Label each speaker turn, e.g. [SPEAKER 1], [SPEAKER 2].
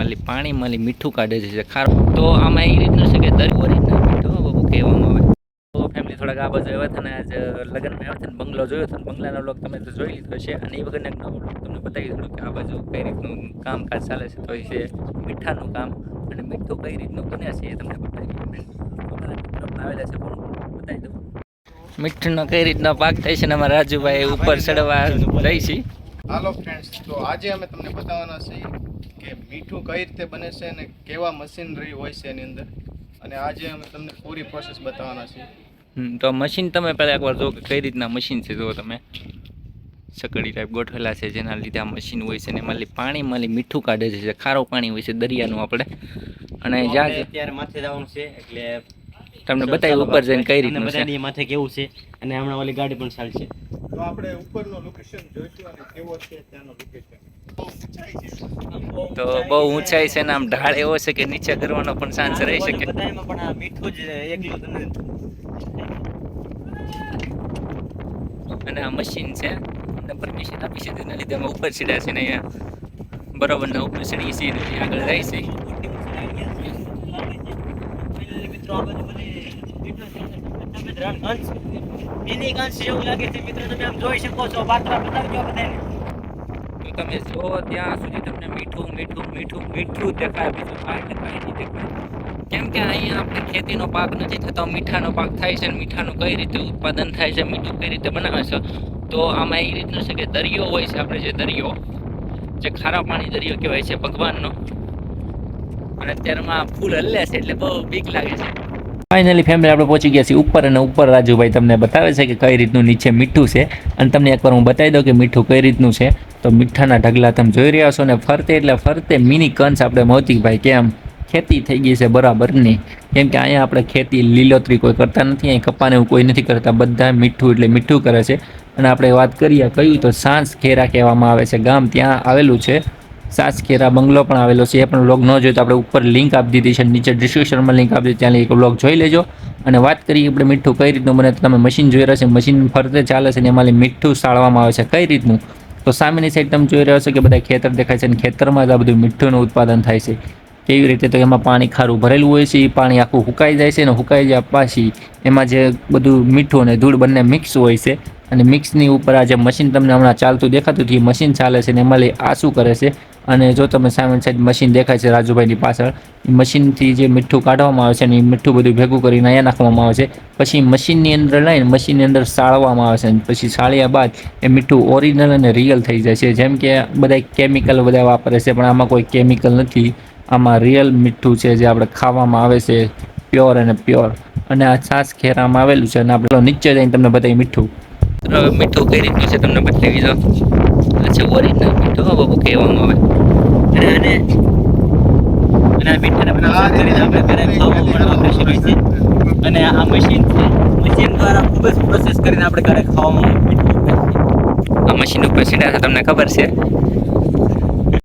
[SPEAKER 1] માલી પાણી માલી મીઠું કાઢે છે ખારું. તો આમાં એ રીતનું છે કે દરિયો રીતના મીઠું બાબુ, કહેવામાં આવે. તો ફેમિલી થોડાક આ બાજુ આવ્યા હતા ને, આજ લગ્નમાં આવ્યા હતા ને, બંગલો જોયો હતો બંગલાનો બ્લોગ તમે તો જોઈ લીધો છે અને એ વગરના નવો બ્લોગ તમને બતાવી દીધું કે આ બાજુ કઈ રીતનું કામકાજ ચાલે છે, તો એ છે મીઠાનું કામ. અને મીઠું કઈ રીતનું બને છે એ તમને બતાવી અમારા આવેલા છે પણ બતાવી દઉં. મીઠુંનો કઈ રીતનો પાક થાય છે ને, અમારા રાજુભાઈ ઉપર ચડવા રહી છે.
[SPEAKER 2] હાલો ફ્રેન્ડ્સ તો આજે અમે તમને બતાવવાના છીએ કે મીઠું કઈ રીતે બને છે અને કેવા મશીનરી હોય છે એની અંદર? અને આજે અમે તમને પૂરી પ્રોસેસ બતાવવાના છીએ.
[SPEAKER 1] હમ, તો મશીન તમે પહેલાં એકવાર જો કે કઈ રીતના મશીન છે જો તમે. સકડી ટાઈપ ગોઠવેલા છે જેના લીધે આ મશીન હોય છે ને એમાં પાણી માલી મીઠું કાઢે છે ખારો પાણી હોય છે દરિયાનું આપણે. અને જ્યાં
[SPEAKER 3] અત્યારે માથે જવાનું છે એટલે
[SPEAKER 1] તમને બતાવ્યું ઉપર જઈને કઈ
[SPEAKER 3] રીતે
[SPEAKER 1] રીતનું છે?
[SPEAKER 3] બતાવી માથે કેવું છે અને હમણાં વાલી ગાડી પણ ચાલશે
[SPEAKER 2] તો આપણે ઉપરનો લોકેશન જોઈશું અને કેવો છે ત્યાંનો લોકેશન
[SPEAKER 1] તો બહુ ઊંચાઈ છે ને આમ ઢાળ એવો છે કે નીચે કરવાનો પણ ચાન્સ રહી શકે. અને આ મશીન છે પરમિશન આપી છે તેના લીધે અમે ઉપર ચડ્યા છે ને અહીંયા. બરોબર ના ઉપર ચડીએ છીએ આગળ જાય છે.
[SPEAKER 3] મિત્રો તમે આમ જોઈ શકો છો પાત્ર બતાવજો બધાને
[SPEAKER 1] તમે જો ત્યાં સુધી તમને મીઠું મીઠું મીઠું મીઠું દેખાય, બીજું કાંઈ કાંઈ નહીં દેખાય. કેમ કે અહીંયા આપણે ખેતીનો પાક નથી થતો, મીઠાનો પાક થાય છે અને મીઠાનું કઈ રીતે ઉત્પાદન થાય છે, મીઠું કઈ રીતે બનાવે છે, તો આમાં એ રીતનું છે કે દરિયો હોય છે આપણે જે દરિયો, જે ખારા પાણી દરિયો કહેવાય છે ભગવાનનો, અને અત્યારમાં ફૂલ હલ્લે છે એટલે બહુ બીક લાગે છે. ફાઇનલી ફેમિલી આપણે પહોંચી ગયા છીએ ઉપર અને ઉપર રાજુભાઈ તમને બતાવે છે કે કઈ રીતનું નીચે મીઠું છે. અને તમને એકવાર હું બતાવી દઉં કે મીઠું કઈ રીતનું છે. તો મીઠાના ઢગલા તમે જોઈ રહ્યા છો ને ફરતે એટલે ફરતે મિની કંસ આપણે મોતીભાઈ કેમ ખેતી થઈ ગઈ છે બરાબરની. કેમ કે અહીંયા આપણે ખેતી લીલોતરી કોઈ કરતા નથી અહીં કપાને એવું કોઈ નથી કરતા. બધા મીઠું એટલે મીઠું કરે છે. અને આપણે વાત કરીએ કયું, તો સાંસ ખેરા કહેવામાં આવે છે. ગામ ત્યાં આવેલું છે. સાસખેરા બંગલો પણ આવેલો છે. એ પણ વ્લોગ ન જોયો તો આપણે ઉપર લિંક આપી દીધી છે. નીચે ડિસ્ક્રિપ્શનમાં લિંક આપી ત્યાં એક વ્લોગ જોઈ લેજો. અને વાત કરીએ આપણે મીઠું કઈ રીતનું બને તો તમે મશીન જોઈ રહ્યા છે. મશીન ફરતે ચાલે છે ને એમાં મીઠું સાળવામાં આવે છે. કઈ રીતનું? તો સામેની સાઈડ તમે જોઈ રહ્યા છો કે બધા ખેતર દેખાય છે અને ખેતરમાં આ બધું મીઠુંનું ઉત્પાદન થાય છે. કેવી રીતે તો એમાં પાણી ખારું ભરેલું હોય છે એ પાણી આખું હુકાઈ જાય છે અને હુકાઈ જાય પાછી એમાં જે બધું મીઠું અને ધૂળ બંને મિક્સ હોય છે અને મિક્સની ઉપર આ જે મશીન તમને હમણાં ચાલતું દેખાતું હતું એ મશીન ચાલે છે ને એમાં લઈ આ કરે છે. અને જો તમે સામે સાઈડ મશીન દેખાય છે રાજુભાઈની પાછળ મશીનથી જે મીઠું કાઢવામાં આવે છે અને એ મીઠું બધું ભેગું કરીને અહીંયા નાખવામાં આવે છે. પછી મશીનની અંદર લઈને મશીનની અંદર સાળવામાં આવે છે પછી સાળ્યા બાદ એ મીઠું ઓરિજિનલ અને રિયલ થઈ જાય છે. જેમ કે બધા કેમિકલ બધા વાપરે છે, પણ આમાં કોઈ કેમિકલ નથી. આમાં રિયલ મીઠું છે જે આપણે ખાવામાં આવે છે પ્યોર અને પ્યોર અને આ છાસ ખેરામાં આવેલું છે અને આપણે નીચે જઈને તમને બધાય મીઠું મીઠું કઈ રીતનું છે તમને બતાવી દો અચ્છા ઓરિજિનલ મીઠું હો બાબુ કહેવામાં આવે.
[SPEAKER 3] અને અને આ મીઠાને સાફ કરીને આપણે ઘરે ખાવું પણ વાપરી શકીએ છે. અને આ મશીન છે. મશીન દ્વારા ખૂબ જ પ્રોસેસ કરીને આપણે ઘરે ખાવામાં
[SPEAKER 1] આ મશીન ઉપર સીધા તમને ખબર છે?